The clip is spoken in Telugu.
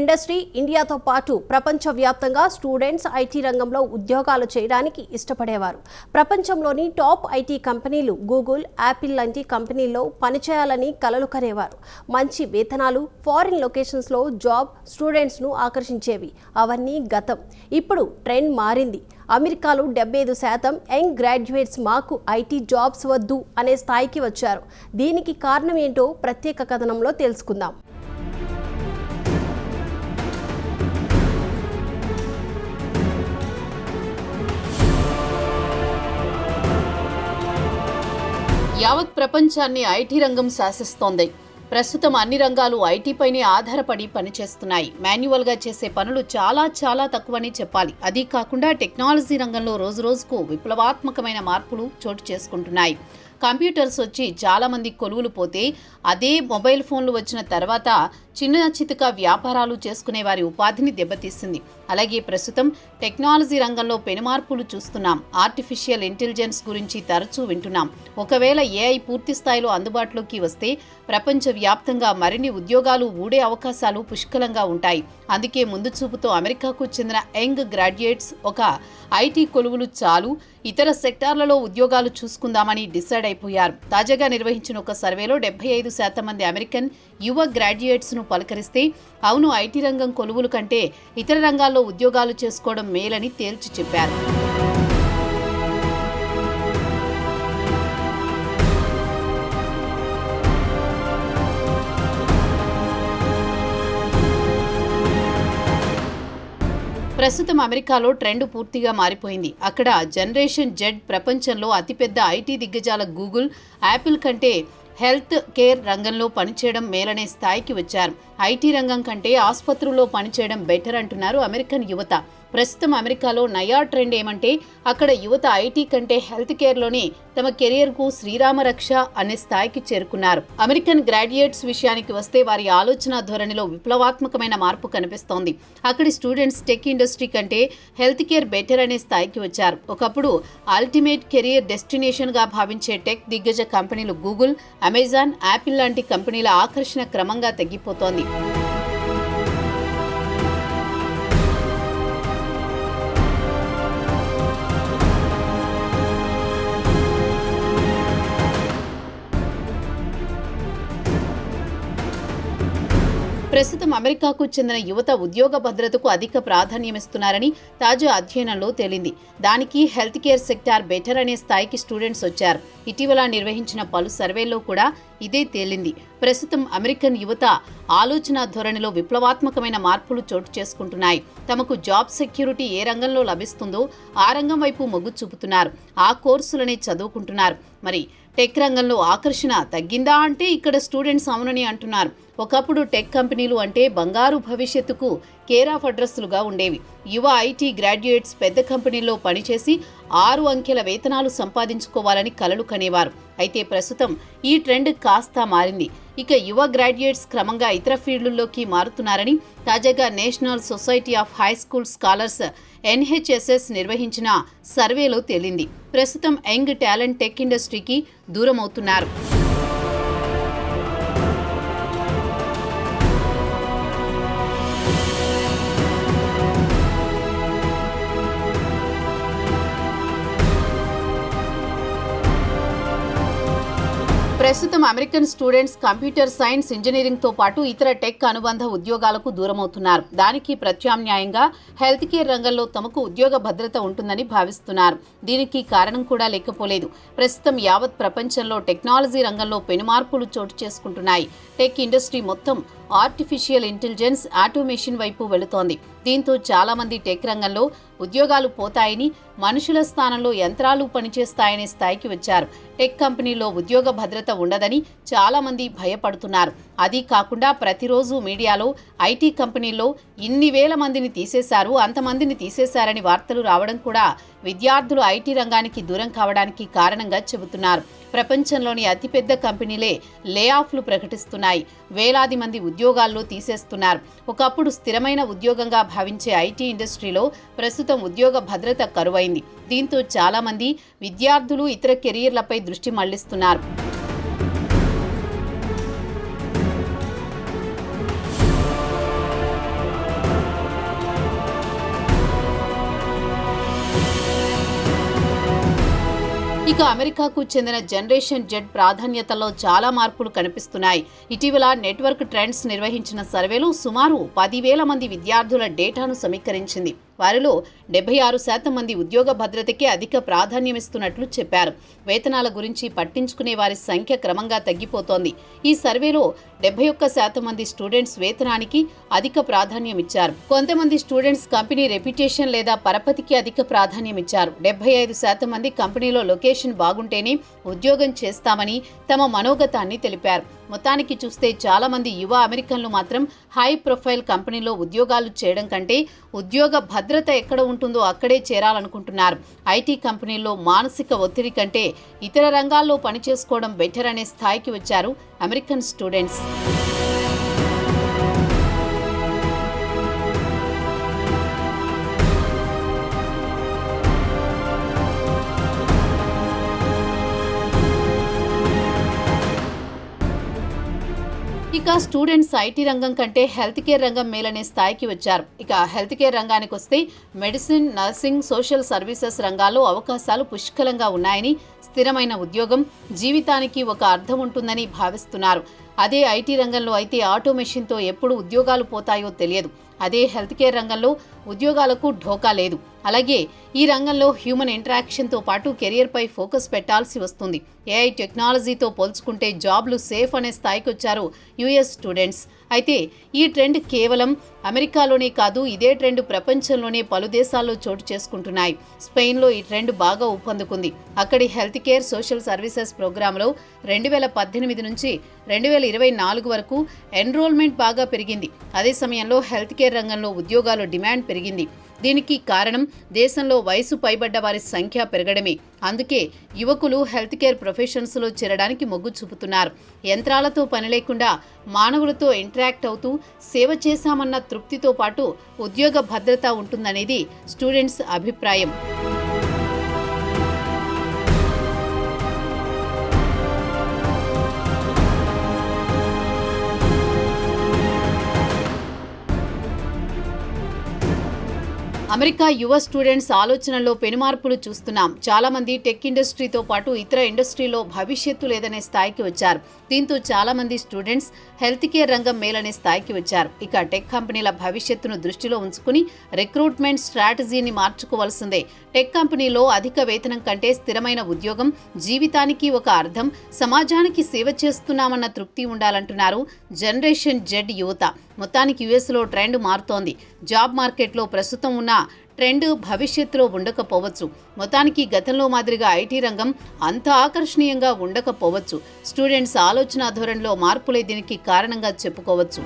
ఇండస్ట్రీ ఇండియాతో పాటు ప్రపంచవ్యాప్తంగా స్టూడెంట్స్ ఐటీ రంగంలో ఉద్యోగాలు చేయడానికి ఇష్టపడేవారు. ప్రపంచంలోని టాప్ ఐటీ కంపెనీలు గూగుల్ యాపిల్ లాంటి కంపెనీల్లో పనిచేయాలని కలలు కనేవారు. మంచి వేతనాలు ఫారిన్ లొకేషన్స్లో జాబ్ స్టూడెంట్స్ను ఆకర్షించేవి. అవన్నీ గతం. ఇప్పుడు ట్రెండ్ మారింది. అమెరికాలో డెబ్బై ఐదు శాతం యంగ్ గ్రాడ్యుయేట్స్ మాకు ఐటీ జాబ్స్ వద్దు అనే స్థాయికి వచ్చారు. దీనికి కారణం ఏంటో ప్రత్యేక కథనంలో తెలుసుకుందాం. యావత్ ప్రపంచాన్ని ఐటీ రంగం శాసిస్తోంది. ప్రస్తుతం అన్ని రంగాలు ఐటీపైనే ఆధారపడి పనిచేస్తున్నాయి. మాన్యువల్గా చేసే పనులు చాలా చాలా తక్కువని చెప్పాలి. అదీ కాకుండా టెక్నాలజీ రంగంలో రోజు రోజుకు విప్లవాత్మకమైన మార్పులు చోటు చేసుకుంటున్నాయి. కంప్యూటర్స్ వచ్చి చాలామంది కొలువులు పోతే అదే మొబైల్ ఫోన్లు వచ్చిన తర్వాత చిన్న చితక వ్యాపారాలు చేసుకునే వారి ఉపాధిని దెబ్బతీస్తుంది అలాగే ప్రస్తుతం టెక్నాలజీ రంగంలో పెనుమార్పులు చూస్తున్నాం. ఆర్టిఫిషియల్ ఇంటెలిజెన్స్ గురించి తరచూ వింటున్నాం. ఒకవేళ ఏఐ పూర్తి స్థాయిలో అందుబాటులోకి వస్తే ప్రపంచ వ్యాప్తంగా మరిన్ని ఉద్యోగాలు ఊడే అవకాశాలు పుష్కలంగా ఉంటాయి. అందుకే ముందు చూపుతో అమెరికాకు చెందిన యంగ్ గ్రాడ్యుయేట్స్ ఒక ఐటీ కొలువులు చాలు ఇతర సెక్టార్లలో ఉద్యోగాలు చూసుకుందామని డిసైడ్ అయిపోయారు. తాజాగా నిర్వహించిన ఒక సర్వేలో డెబ్బై ఐదు శాతం మంది అమెరికన్ యువ గ్రాడ్యుయేట్స్ను పలకరిస్తే అవును ఐటీ రంగం కొలువులు కంటే ఇతర రంగాల్లో ఉద్యోగాలు చేసుకోవడం మేలని తేల్చి చెప్పారు. ప్రస్తుతం అమెరికాలో ట్రెండ్ పూర్తిగా మారిపోయింది. అక్కడ జనరేషన్ జెడ్ ప్రపంచంలో అతిపెద్ద ఐటీ దిగ్గజాల గూగుల్ యాపిల్ కంటే హెల్త్ కేర్ రంగంలో పనిచేయడం మేలనే స్థాయికి వచ్చారు. ఐటీ రంగం కంటే ఆసుపత్రుల్లో పనిచేయడం బెటర్ అంటున్నారు అమెరికన్ యువత. ప్రస్తుతం అమెరికాలో నయా ట్రెండ్ ఏమంటే అక్కడ యువత ఐటీ కంటే హెల్త్ కేర్లోనే తమ కెరియర్కు శ్రీరామరక్ష అనే స్థాయికి చేరుకున్నారు. అమెరికన్ గ్రాడ్యుయేట్స్ విషయానికి వస్తే వారి ఆలోచన ధోరణిలో విప్లవాత్మకమైన మార్పు కనిపిస్తోంది. అక్కడి స్టూడెంట్స్ టెక్ ఇండస్ట్రీ కంటే హెల్త్ కేర్ బెటర్ అనే స్థాయికి వచ్చారు. ఒకప్పుడు అల్టిమేట్ కెరియర్ డెస్టినేషన్గా భావించే టెక్ దిగ్గజ కంపెనీలు గూగుల్ అమెజాన్ యాపిల్ లాంటి కంపెనీల ఆకర్షణ క్రమంగా తగ్గిపోతోంది ప్రస్తుతం అమెరికాకు చెందిన యువత ఉద్యోగ భద్రతకు అధిక ప్రాధాన్యమిస్తున్నారని తాజా అధ్యయనంలో తేలింది. దానికి హెల్త్ కేర్ సెక్టార్ బెటర్ అనే స్థాయికి స్టూడెంట్స్ వచ్చారు. ఇటీవల నిర్వహించిన పలు సర్వేల్లో కూడా ఇదే తేలింది. ప్రస్తుతం అమెరికన్ యువత ఆలోచన ధోరణిలో విప్లవాత్మకమైన మార్పులు చోటు చేసుకుంటున్నాయి. తమకు జాబ్ సెక్యూరిటీ ఏ రంగంలో లభిస్తుందో ఆ రంగం వైపు మొగ్గు చూపుతున్నారు. ఆ కోర్సులనే చదువుకుంటున్నారు. మరి టెక్ రంగంలో ఆకర్షణ తగ్గిందా అంటే ఇక్కడ స్టూడెంట్స్ అవునని అంటున్నారు. ఒకప్పుడు టెక్ కంపెనీలు అంటే బంగారు భవిష్యత్తుకు కేర్ ఆఫ్ అడ్రస్లుగా ఉండేవి. యువ ఐటీ గ్రాడ్యుయేట్స్ పెద్ద కంపెనీల్లో పనిచేసి ఆరు అంకెల వేతనాలు సంపాదించుకోవాలని కలలు కనేవారు. అయితే ప్రస్తుతం ఈ ట్రెండ్ కాస్త మారింది. ఇక యువ గ్రాడ్యుయేట్స్ క్రమంగా ఇతర ఫీల్డుల్లోకి మారుతున్నారని తాజాగా national society of high school scholars NHSS నిర్వహించిన సర్వేలో తేలింది. ప్రస్తుతం యంగ్ టాలెంట్ టెక్ ఇండస్ట్రీకి దూరమవుతున్నారు. ప్రస్తుతం అమెరికన్ స్టూడెంట్స్ కంప్యూటర్ సైన్స్ ఇంజనీరింగ్తో పాటు ఇతర టెక్ అనుబంధ ఉద్యోగాలకు దూరమవుతున్నారు. దానికి ప్రత్యామ్నాయంగా హెల్త్ కేర్ రంగంలో తమకు ఉద్యోగ భద్రత ఉంటుందని భావిస్తున్నారు. దీనికి కారణం కూడా లేకపోలేదు. ప్రస్తుతం యావత్ ప్రపంచంలో టెక్నాలజీ రంగంలో పెనుమార్పులు చోటు చేసుకుంటున్నాయి. టెక్ ఇండస్ట్రీ మొత్తం ఆర్టిఫిషియల్ ఇంటెలిజెన్స్ ఆటోమేషన్ వైపు వెళుతోంది. దీంతో చాలామంది టెక్ రంగంలో ఉద్యోగాలు పోతాయని మనుషుల స్థానంలో యంత్రాలు పనిచేస్తాయనే స్థాయికి వచ్చారు. టెక్ కంపెనీలో ఉద్యోగ భద్రత ఉండదని చాలామంది భయపడుతున్నారు. అది కాకుండా ప్రతిరోజు మీడియాలో ఐటీ కంపెనీల్లో ఇన్ని వేల మందిని తీసేశారు అంతమందిని తీసేశారని వార్తలు రావడం కూడా విద్యార్థులు ఐటీ రంగానికి దూరం కావడానికి కారణంగా చెబుతున్నారు. ప్రపంచంలోని అతిపెద్ద కంపెనీలే లే ఆఫ్లు ప్రకటిస్తున్నాయి. వేలాది మంది ఉద్యోగాల్లో తీసేస్తున్నారు. ఒకప్పుడు స్థిరమైన ఉద్యోగంగా భావించే ఐటీ ఇండస్ట్రీలో ప్రస్తుతం ఉద్యోగ భద్రత కరువైంది. దీంతో చాలామంది విద్యార్థులు ఇతర కెరీర్లపై దృష్టి మళ్ళిస్తున్నారు. ఇక అమెరికాకు చెందిన జనరేషన్ జెడ్ ప్రాధాన్యతలో చాలా మార్పులు కనిపిస్తున్నాయి. ఇటీవల నెట్వర్క్ ట్రెండ్స్ నిర్వహించిన సర్వేలో సుమారు పదివేల మంది విద్యార్థుల డేటాను సమీకరించింది. వారిలో డెబ్బై ఆరు శాతం మంది ఉద్యోగ భద్రతకే అధిక ప్రాధాన్యమిస్తున్నట్లు చెప్పారు. వేతనాల గురించి పట్టించుకునే వారి సంఖ్య క్రమంగా తగ్గిపోతోంది. ఈ సర్వేలో డెబ్బై ఒక్క శాతం మంది స్టూడెంట్స్ వేతనానికి అధిక ప్రాధాన్యం ఇచ్చారు కొంతమంది స్టూడెంట్స్ కంపెనీ రెప్యుటేషన్ లేదా పరపతికి అధిక ప్రాధాన్యం ఇచ్చారు డెబ్బై ఐదు శాతం మంది కంపెనీలో లొకేషన్ బాగుంటేనే ఉద్యోగం చేస్తామని తమ మనోగతాన్ని తెలిపారు. మొత్తానికి చూస్తే చాలామంది యువ అమెరికన్లు మాత్రం హై ప్రొఫైల్ కంపెనీలో ఉద్యోగాలు చేయడం కంటే ఉద్యోగ భద్రత ఎక్కడ ఉంటుందో అక్కడే చేరాలనుకుంటున్నారు. ఐటీ కంపెనీల్లో మానసిక ఒత్తిడి కంటే ఇతర రంగాల్లో పనిచేసుకోవడం బెటర్ అనే స్థాయికి వచ్చారు అమెరికన్ స్టూడెంట్స్. ఇక స్టూడెంట్స్ ఐటీ రంగం కంటే హెల్త్ కేర్ రంగం మేలనే స్థాయికి వచ్చారు. ఇక హెల్త్ కేర్ రంగానికి వస్తే మెడిసిన్ నర్సింగ్ సోషల్ సర్వీసెస్ రంగాల్లో అవకాశాలు పుష్కలంగా ఉన్నాయని స్థిరమైన ఉద్యోగం జీవితానికి ఒక అర్థం ఉంటుందని భావిస్తున్నారు. అదే ఐటీ రంగంలో అయితే ఆటోమేషన్తో ఎప్పుడు ఉద్యోగాలు పోతాయో తెలియదు. అదే హెల్త్ కేర్ రంగంలో ఉద్యోగాలకు ఢోకా లేదు. అలాగే ఈ రంగంలో హ్యూమన్ ఇంటరాక్షన్తో పాటు కెరియర్పై ఫోకస్ పెట్టాల్సి వస్తుంది. ఏఐ టెక్నాలజీతో పోల్చుకుంటే జాబ్లు సేఫ్ అనే స్థాయికి వచ్చారు యుఎస్ స్టూడెంట్స్. అయితే ఈ ట్రెండ్ కేవలం అమెరికాలోనే కాదు ఇదే ట్రెండ్ ప్రపంచంలోనే పలు దేశాల్లో చోటు చేసుకుంటున్నాయి. స్పెయిన్లో ఈ ట్రెండ్ బాగా ఊపందుకుంది. అక్కడి హెల్త్ కేర్ సోషల్ సర్వీసెస్ ప్రోగ్రాంలో రెండు వేల పద్దెనిమిది నుంచి రెండు వేల ఇరవై నాలుగు వరకు ఎన్రోల్మెంట్ బాగా పెరిగింది. అదే సమయంలో హెల్త్ కేర్ రంగంలో ఉద్యోగాలు డిమాండ్ పెరిగింది. దీనికి కారణం దేశంలో వయసు పైబడ్డ వారి సంఖ్య పెరగడమే. అందుకే యువకులు హెల్త్ కేర్ ప్రొఫెషన్స్లో చేరడానికి మొగ్గు చూపుతున్నారు. యంత్రాలతో పని లేకుండా మానవులతో ఇంటరాక్ట్ అవుతూ సేవ చేశామన్న తృప్తితో పాటు ఉద్యోగ భద్రత ఉంటుందనేది స్టూడెంట్స్ అభిప్రాయం. అమెరికా యువ స్టూడెంట్స్ ఆలోచనలో పెనుమార్పులు చూస్తున్నాం. చాలా మంది టెక్ ఇండస్ట్రీతో పాటు ఇతర ఇండస్ట్రీలో భవిష్యత్తు లేదనే స్థాయికి వచ్చారు. దీంతో చాలా మంది స్టూడెంట్స్ హెల్త్ కేర్ రంగం మేలనే స్థాయికి వచ్చారు. ఇక టెక్ కంపెనీల భవిష్యత్తును దృష్టిలో ఉంచుకుని రిక్రూట్మెంట్ స్ట్రాటజీని మార్చుకోవాల్సిందే. టెక్ కంపెనీలో అధిక వేతనం కంటే స్థిరమైన ఉద్యోగం జీవితానికి ఒక అర్థం సమాజానికి సేవ చేస్తున్నామన్న తృప్తి ఉండాలంటున్నారు జనరేషన్ జెడ్ యువత. మొత్తానికి యుఎస్లో ట్రెండ్ మారుతోంది. జాబ్ మార్కెట్లో ప్రస్తుతం ఉన్న ట్రెండ్ భవిష్యత్తులో ఉండకపోవచ్చు. మొత్తానికి గతంలో మాదిరిగా ఐటీ రంగం అంత ఆకర్షణీయంగా ఉండకపోవచ్చు. స్టూడెంట్స్ ఆలోచన ధోరణిలో మార్పులే దీనికి కారణంగా చెప్పుకోవచ్చు.